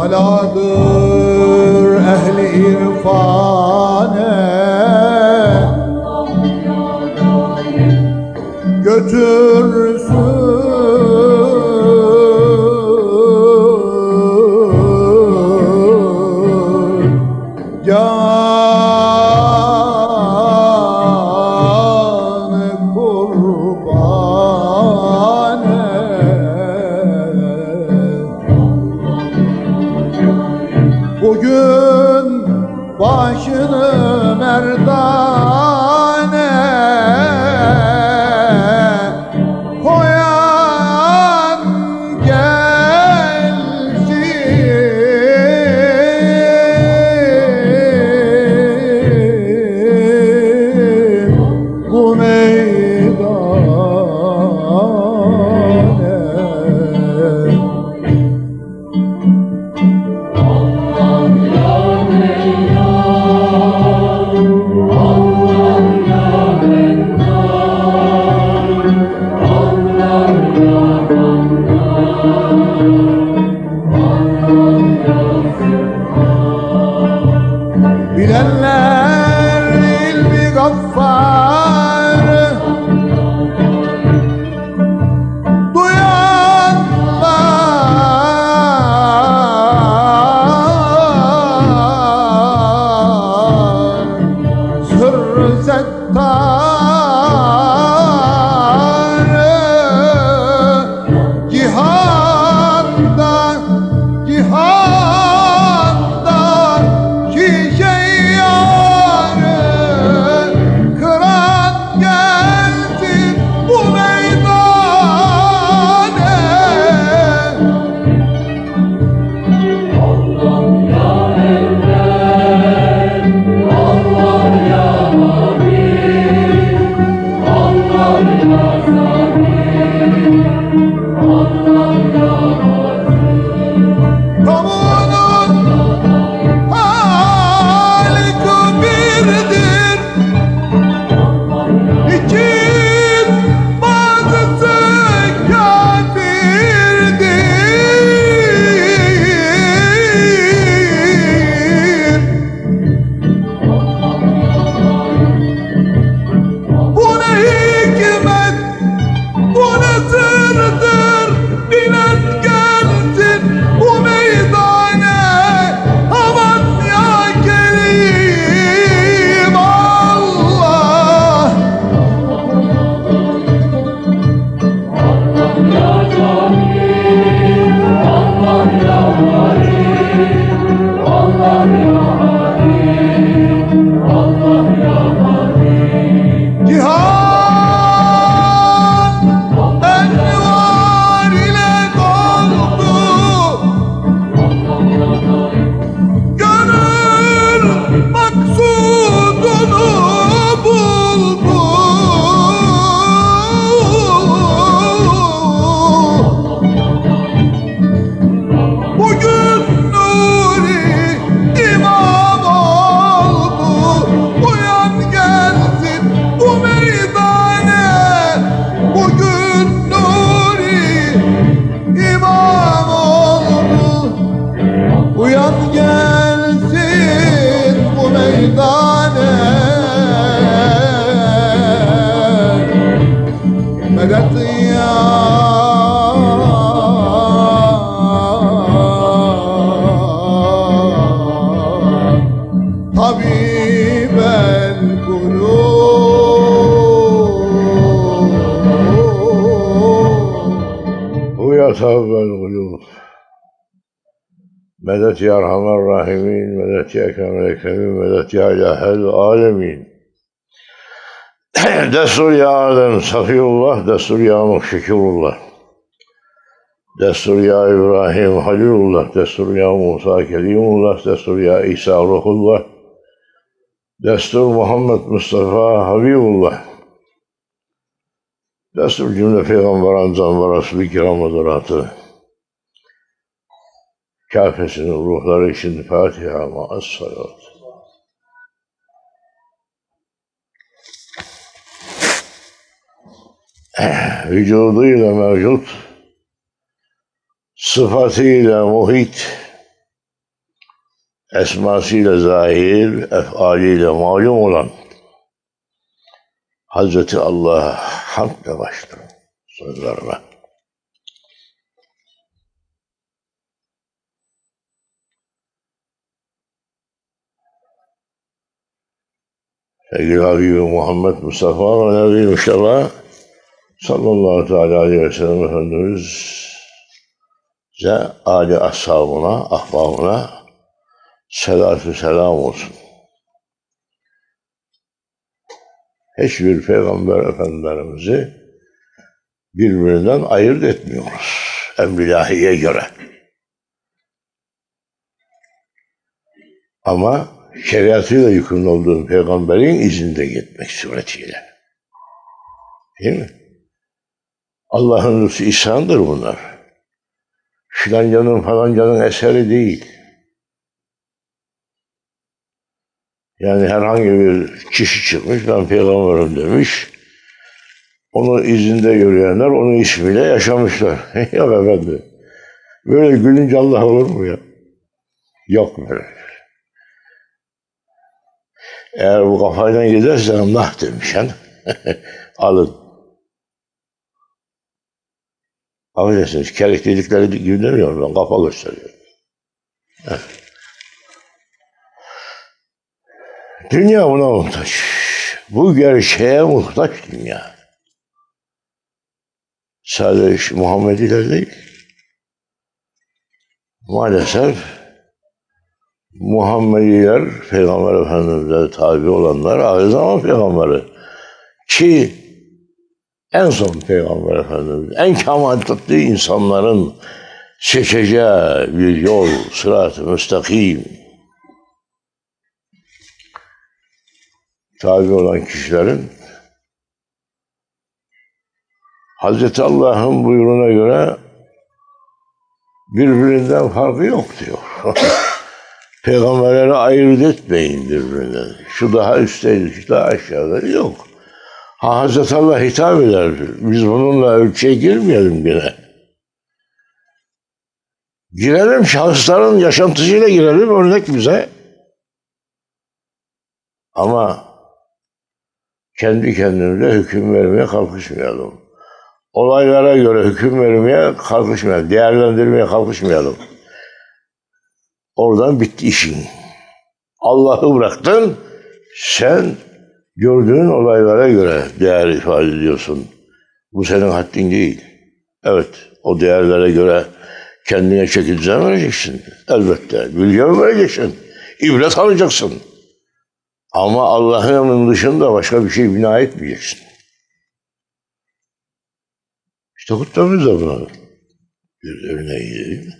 Saladır ehli irfane يا ثواب الغيوب مدت يا أرحم الراحمين مدت يا أكرم الأكرمين مدت يا إله العالمين Destur ya Adem Safiyullah, destur ya Mukşikurullah. Destur ya İbrahim Halilullah, destur ya Musa Kelimullah, destur ya İsa Ruhullah. Destur Muhammed Mustafa Habibullah. Destur cümle peygamber anzam ve Resul-i Kiram hazaratı. Kafesinin ruhları için Fatiha ma'as salat. Vücuduyla mevcut, sıfatıyla muhit, esmasıyla zahir, efaliyle malum olan Hazreti Allah'a hamdle başlarım sözlerime. Sevgili Habibi Muhammed Mustafa ve Nebi Müşteba sallallahu teala aleyhi ve sellem Efendimiz bize âli ashabına, ahbabına selatü selam olsun. Hiçbir peygamber efendilerimizi birbirinden ayırt etmiyoruz. Emrilahiye göre. Ama şeriatıyla yükümlü olduğun peygamberin izinde gitmek suretiyle. Değil mi? Allah'ın lütfu ihsandır bunlar. Filancanın falancanın eseri değil. Yani herhangi bir kişi çıkmış, ben peygamberim demiş. Onu izinde yürüyenler onun ismiyle yaşamışlar. Yok efendim. Böyle gülünce Allah olur mu ya? Yok böyle. Eğer bu kafayla gidersen nah demiş yani. Alın. Affedersiniz, kereklilikleri gibi demiyorum ben, kafa gösteriyorum. Dünya buna muhtaç. Bu gerçeğe muhtaç dünya. Sadece Muhammediler değil. Maalesef Muhammediler, Peygamber Efendimiz'e tabi olanlar, ahir zaman peygamberi. Ki en son Peygamber Efendimiz, en kemalatli insanların seçeceği bir yol, sırat-ı müstakim. Tabi olan kişilerin Hazreti Allah'ın buyruğuna göre birbirinden farkı yok diyor. Peygamberleri ayırt etmeyin birbirinden. Şu daha üstteydi, şu daha aşağıda. Yok. Ha, Hazreti Allah hitap eder. Biz bununla ölçüye girmeyelim gene. Girelim şahısların yaşantısıyla girelim örnek bize. Ama kendi kendimize hüküm vermeye kalkışmayalım. Olaylara göre hüküm vermeye kalkışmayalım. Değerlendirmeye kalkışmayalım. Oradan bitti işin. Allah'ı bıraktın, sen gördüğün olaylara göre değer ifade ediyorsun. Bu senin haddin değil. Evet, o değerlere göre kendine çekileceğini vereceksin. Elbette. Bilgi vereceksin. İbret alacaksın. Ama Allah'ın dışında başka bir şey bina etmeyeceksin. İşte kutlamız da buna bir örneği değil mi?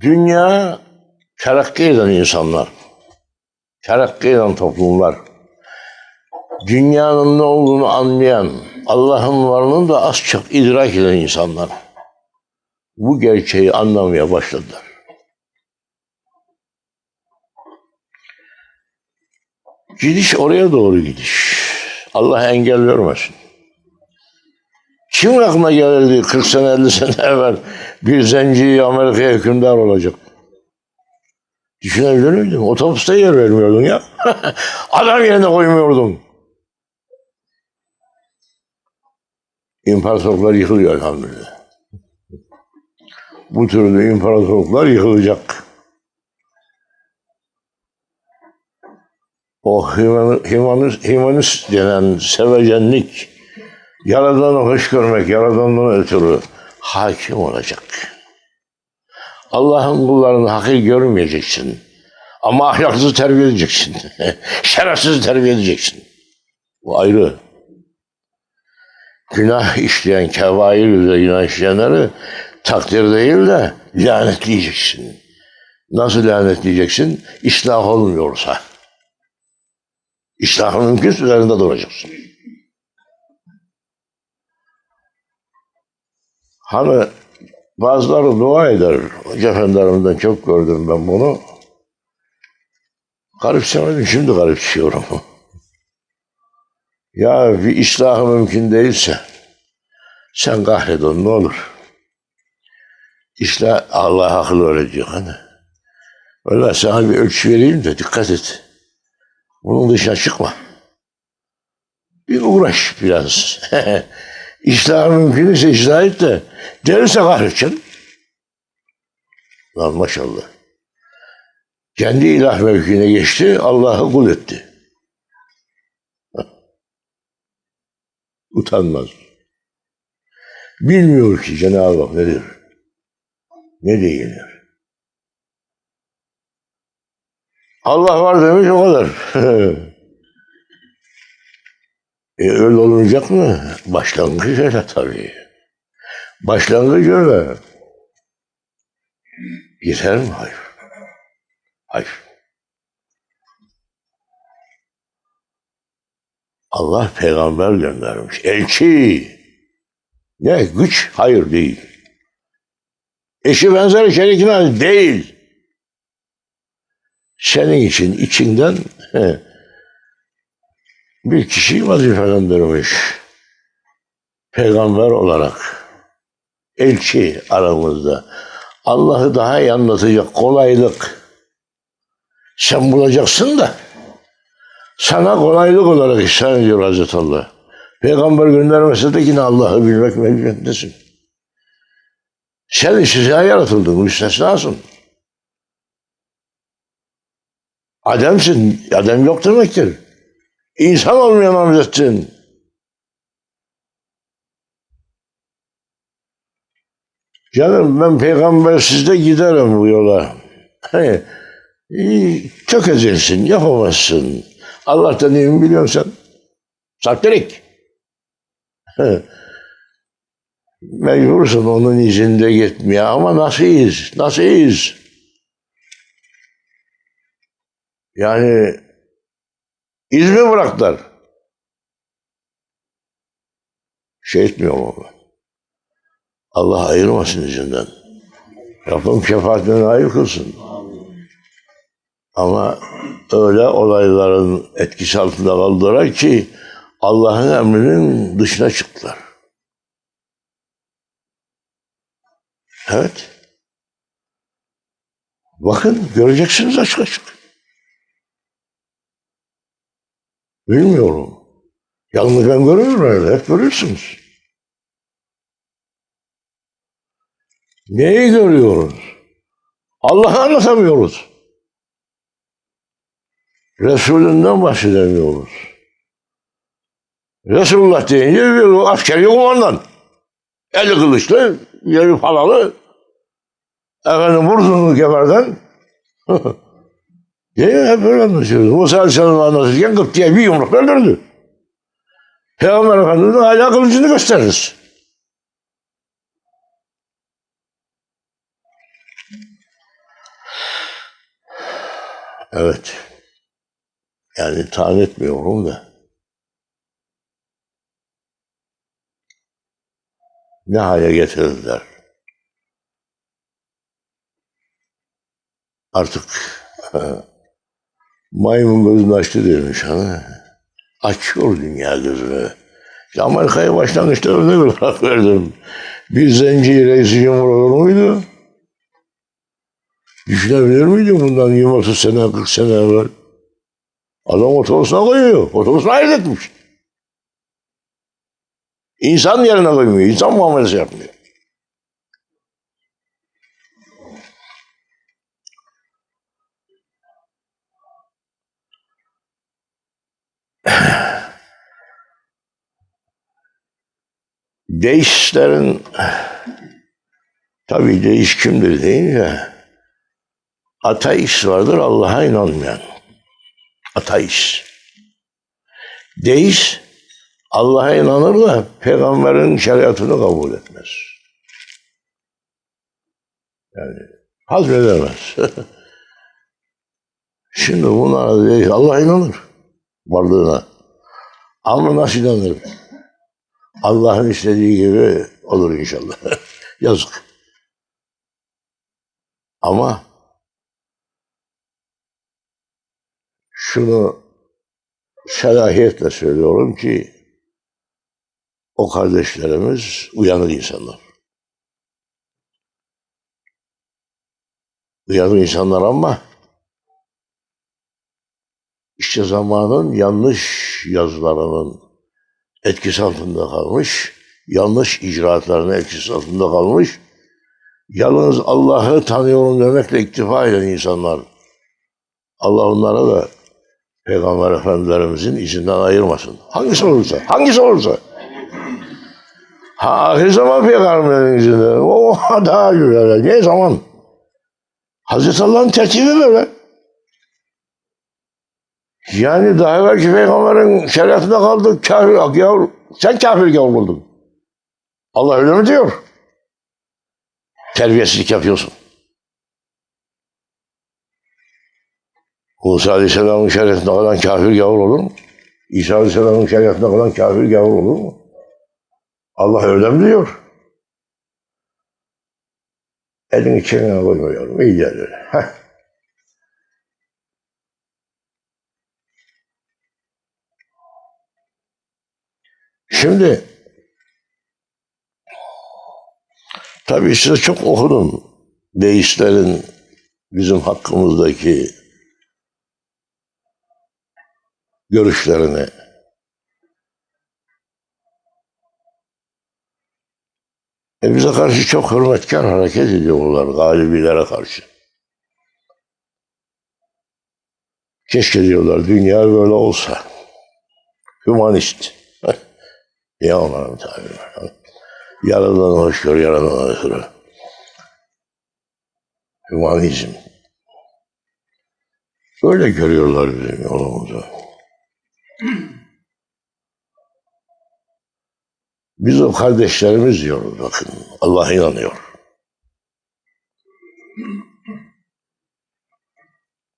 Dünya terakki eden insanlar, terakki eden toplumlar, dünyanın ne olduğunu anlayan, Allah'ın varlığını da az çok idrak eden insanlar bu gerçeği anlamaya başladılar. Gidiş oraya doğru gidiş. Allah engel vermesin. Kimin aklına gelirdi 40 sene 50 sene evvel bir zenci Amerika'ya hükümdar olacak? Düşünebilir miydin? Otobüste yer vermiyordun ya. Adam yerine koymuyordun. İmparatorluklar yıkılıyor elhamdülillah. Bu türlü imparatorluklar yıkılacak. O humanist, humanist denen sevecenlik, Yaradan'ı hoş görmek, Yaradan'dan ötürü hakim olacak. Allah'ın kullarını hakir görmeyeceksin. Ama ahlaksız terbiye edeceksin. Şerefsiz terbiye edeceksin. Bu ayrı. Günah işleyen, kebair üzere günah işleyenleri takdir değil de lanetleyeceksin. Nasıl lanetleyeceksin? İslah olmuyorsa. İslah mümkünse üzerinde duracaksın. Hani bazıları dua eder. Hoca efendilerimden çok gördüm ben bunu. Garipsemedim, şimdi garipsiyorum. ya bir ıslahı mümkün değilse sen kahret onu ne olur. İslah Allah akıl öyle diyor hani. Öyle sana bir ölçü vereyim de dikkat et. Bunun dışına çıkma. Bir uğraş biraz. İslah mümkün ıslah et de gelirse kahredeceksin. Lan maşallah. Kendi ilah mevkine geçti, Allah'ı kul etti. Utanmaz. Bilmiyor ki Cenab-ı Hak nedir? Ne değildir? Allah var demiş o kadar. e öyle olacak mı? Başlangıç öyle tabii. Başlangıç öyle. Yeter mi? Hayır. Hayır. Allah peygamber göndermiş. Elçi. Ne? Güç? Hayır değil. Eşi benzeri şerikine değil. Senin için içinden he, bir kişiyi vazifelendirmiş. Peygamber olarak. Elçi aramızda. Allah'ı daha iyi anlatacak kolaylık. Sen bulacaksın da sana kolaylık olarak ihsan ediyor Hazreti Allah. Peygamber göndermese de yine Allah'ı bilmek mecburiyetindesin. Sen istisna yaratıldın, müstesnasın. Ademsin, Adem yok demektir. İnsan olmaya namzettin. Canım ben peygamber sizde giderim bu yola. Hani, çok ezelsin, yapamazsın. Allah'tan iyi mi biliyorsun sen? Saktirik. Mecbursun onun izinde gitmeye ama nasıl iz? Nasıl iz? Yani iz mi bıraktılar? Şey etmiyorum ama. Allah ayırmasın izinden. Rabbim şefaatine nail kılsın. Ama öyle olayların etkisi altında kaldılar ki Allah'ın emrinin dışına çıktılar. Evet. Bakın göreceksiniz açık açık. Bilmiyorum. Yalnız ben görüyorum öyle. Hep görürsünüz. Neyi görüyoruz? Allah'ı anlatamıyoruz. Resulünden bahsedemiyoruz. Resulullah deyince bir askeri kumandan. Eli kılıçlı, yeri falalı. Efendim vurdun kemerden. diye hep öyle anlatıyoruz. Musa Aleyhisselam anlatırken gıp diye bir yumruk öldürdü. Peygamber Efendimiz'in hala kılıcını gösteririz. Evet. Yani tahan etmiyorum da. Ne hale getirdiler. Artık maymun gözünü açtı demiş hani. Açıyor dünya gözünü. İşte Amerika'ya başlangıçta örnek olarak verdim. Bir zenci reisi cumhur olur muydu? Düşünebilir miydin bundan 20-30 sene, 40 sene evvel? Adam otobüsüne koyuyor. Otobüsüne ayırt etmiş. İnsan yerine koymuyor. İnsan muamelesi yapmıyor. Deistlerin Tabii deist kimdir deyince ateist vardır Allah'a inanmayan. Ateist. Deist Allah'a inanır da peygamberin şeriatını kabul etmez. Yani hazmedemez. Şimdi bunlara değil, Allah inanır varlığına. Ama nasıl inanır? Allah'ın istediği gibi olur inşallah. Yazık. Ama şunu selahiyetle söylüyorum ki o kardeşlerimiz uyanık insanlar. Uyanık insanlar ama işte zamanın yanlış yazılarının etkisi altında kalmış, yanlış icraatlarının etkisi altında kalmış, yalnız Allah'ı tanıyorum demekle iktifa eden insanlar. Allah onlara da Peygamber Efendilerimizin izinden ayırmasın. Hangisi olursa, hangisi olursa. Ha, ahir zaman Peygamberin izinden. O daha güzel. Ne zaman? Hazreti Allah'ın tertibi böyle. Yani daha evvelki peygamberin şeriatında kaldı. Kafir, ya, sen kafir gavur oldun. Allah öyle mi diyor? Terbiyesizlik yapıyorsun. Musa Aleyhisselam'ın şeriatında kalan kafir gavur olur mu? İsa Aleyhisselam'ın şeriatında kalan kafir gavur olur mu? Allah öyle mi diyor? Elini çenene koymuyorum. İyi gelir. Heh. Şimdi tabii size çok okudum deistlerin bizim hakkımızdaki görüşlerini. E bize karşı çok hürmetkar hareket ediyorlar galibilere karşı. Keşke diyorlar dünya böyle olsa. Hümanist. ya Allah'ım Tanrım. Yaradan hoşgör, yaradan ötürü. Hümanizm. Öyle görüyorlar bizim yolumuzu. Biz o kardeşlerimiz diyoruz bakın. Allah inanıyor.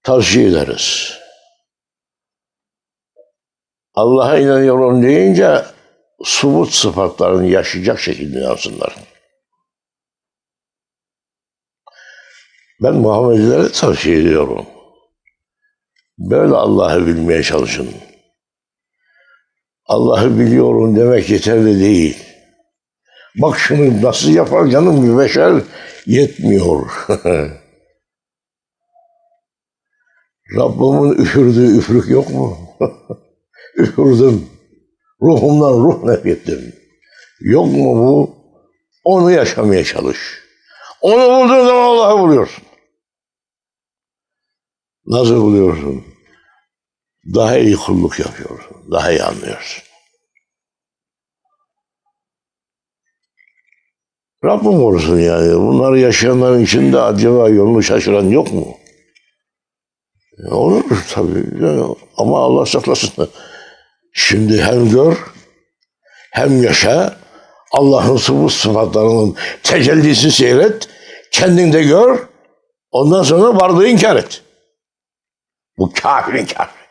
Tavsiye ederiz. Allah'a inanıyorum deyince subut sıfatlarını yaşayacak şekilde yansınlar. Ben Muhammedilere tavsiye ediyorum. Böyle Allah'ı bilmeye çalışın. Allah'ı biliyorum demek yeterli değil. Bak şunu nasıl yapar canım bir beşer yetmiyor. Rabbimin üfürdüğü üfürük yok mu? Üfürdüm. Ruhumdan ruh nefrettim. Yok mu bu? Onu yaşamaya çalış. Onu bulduğun zaman Allah'ı buluyorsun. Nasıl buluyorsun? Daha iyi kulluk yapıyorsun. Daha iyi anlıyorsun. Rabbim korusun yani. Bunları yaşayanların içinde acaba yolunu şaşıran yok mu? E, Olur tabii. Ama Allah saklasın. Şimdi hem gör hem yaşa Allah'ın sıvı sıfatlarının tecellisini seyret. Kendin de gör. Ondan sonra varlığı inkar et. Bu kafirin kafiri.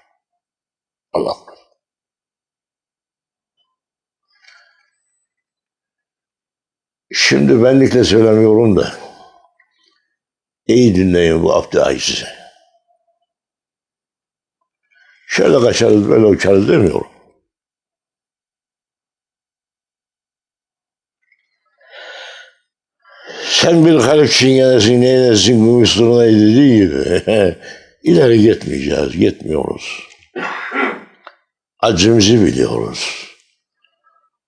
Allah. Şimdi benlikle söylemiyorum da iyi dinleyin bu abdü size. Şöyle kaçarız böyle uçarız demiyorum. Sen bir garip çingenesin, neylesin, gümüşlüğüne dediği gibi ileri gitmeyeceğiz, gitmiyoruz. Acımızı biliyoruz.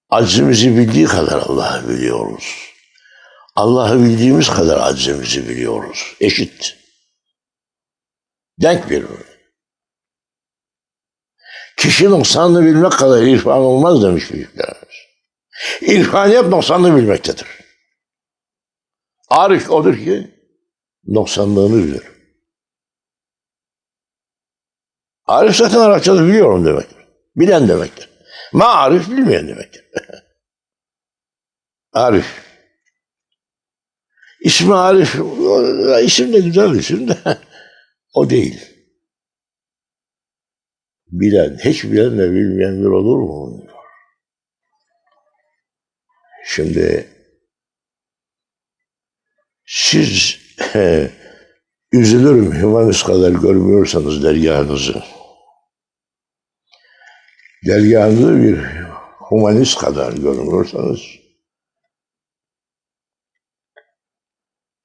Acımızı bildiği kadar Allah'ı biliyoruz. Allah'ı bildiğimiz kadar acımızı biliyoruz. Eşit. Denk birbirine. Kişi noksanını bilmek kadar irfan olmaz demiş büyüklerimiz. İrfaniyet noksanını bilmektedir. Arif odur ki noksanlığını bilir. Arif zaten Arapçada biliyorum demektir. Bilen demektir. Marif bilmeyen demektir. Arif. İsmi Arif, isim de güzel isim de o değil. Bilen, hiç bilen de bilmeyen bir olur mu? Şimdi siz üzülürüm humanist kadar görmüyorsanız dergahınızı. Dergahınızı bir humanist kadar görmüyorsanız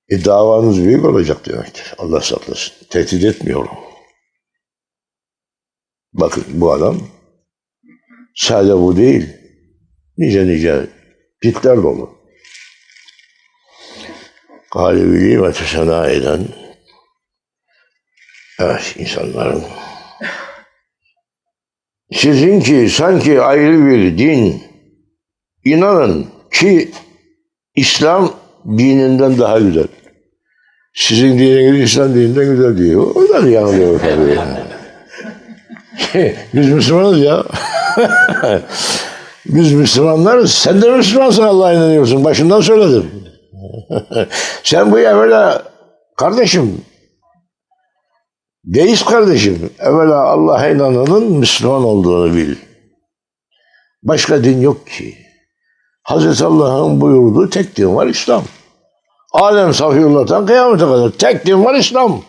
e, davanız büyük olacak demektir. Allah saklasın. Tehdit etmiyorum. Bakın bu adam sadece bu değil. Nice nice pitler dolu. Galibiliği ve tüsena eden evet insanların sizinki sanki ayrı bir din inanın ki İslam dininden daha güzel. Sizin dininiz İslam dininden güzel diyor. O da yanılıyor tabii. Biz Müslümanız ya. Biz Müslümanlarız. Sen de Müslümansın Allah'a inanıyorsun. Başından söyledim. Sen bu evvela kardeşim deist kardeşim evvela Allah'a inananın Müslüman olduğunu bil. Başka din yok ki. Hazreti Allah'ın buyurduğu tek din var İslam. Adem Safiyullah'tan kıyamete kadar tek din var İslam.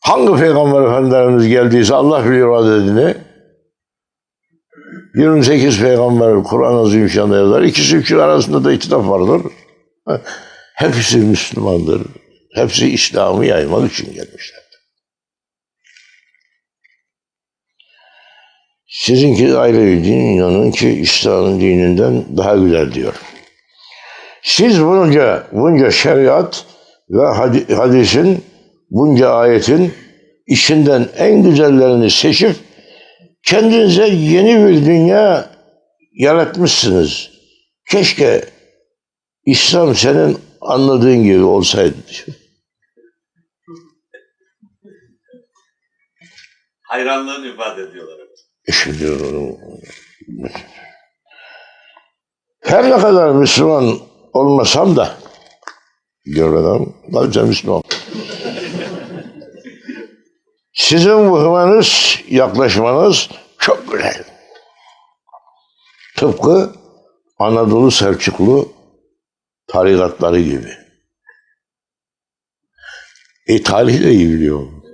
Hangi peygamber efendilerimiz geldiyse Allah biliyor adedini. 28 peygamber Kur'an-ı Azimüşşan'da yazar. İkisi üçü arasında da ittifak vardır. Hepsi Müslümandır. Hepsi İslam'ı yaymak için gelmişler. Sizinki ayrı bir din, inanın ki İslam'ın dininden daha güzel diyor. Siz bunca, bunca şeriat ve hadi- hadisin, bunca ayetin içinden en güzellerini seçip kendinize yeni bir dünya yaratmışsınız. Keşke İslam senin anladığın gibi olsaydı. Hayranlığını ifade ediyorlar. E Şimdi onu- her ne kadar Müslüman olmasam da görmeden kalacağım Müslüman. Sizin hümanist yaklaşmanız çok güzel. Tıpkı Anadolu Selçuklu tarikatları gibi. E tarihi de iyi biliyorum.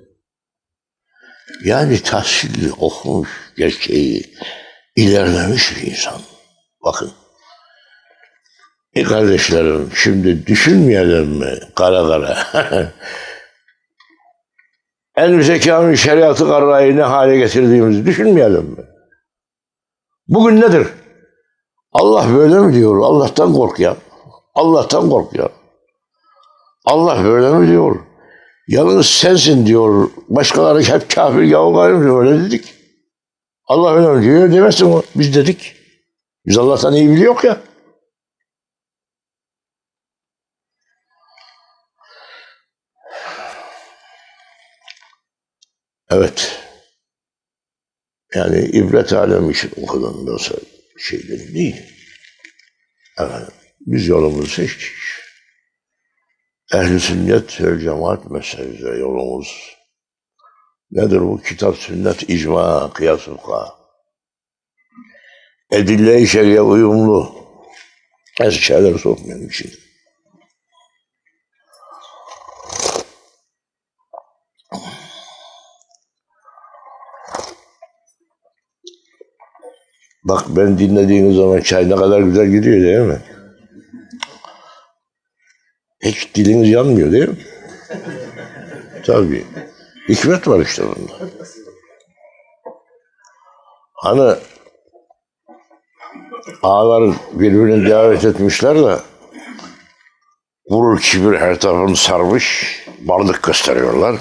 Yani tahsilli okumuş, gerçeği ilerlemiş bir insan. Bakın. E kardeşlerim şimdi düşünmeyelim mi kara kara? en zekamın şeriatı kararayı ne hale getirdiğimizi düşünmeyelim mi? Bugün nedir? Allah böyle mi diyor? Allah'tan kork ya. Allah'tan kork ya. Allah böyle mi diyor? Yalnız sensin diyor. Başkaları hep kafir yahu gayrı diyor. Öyle dedik. Allah öyle mi diyor demezsin o. Biz dedik. Biz Allah'tan iyi biliyor ya. Evet. Yani ibret alem için okudum yoksa şeyleri değil. Efendim, biz yolumuzu seçtik. Ehl-i sünnet ve cemaat meselesi yolumuz. Nedir bu? Kitap, sünnet, icma, kıyas fuka. Edille-i şeriye uyumlu. Eski şeyleri sokmayalım şimdi. Bak ben dinlediğiniz zaman çay ne kadar güzel gidiyor değil mi? Hiç diliniz yanmıyor değil mi? Tabii. Hikmet var işte bunda. Hani ağalar birbirini davet etmişler de gurur kibir her tarafını sarmış varlık gösteriyorlar.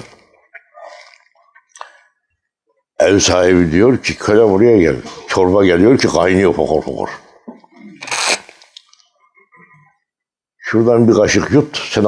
Ev sahibi diyor ki köle buraya gel. Çorba geliyor ki kaynıyor fokur fokur. Şuradan bir kaşık yut. Sen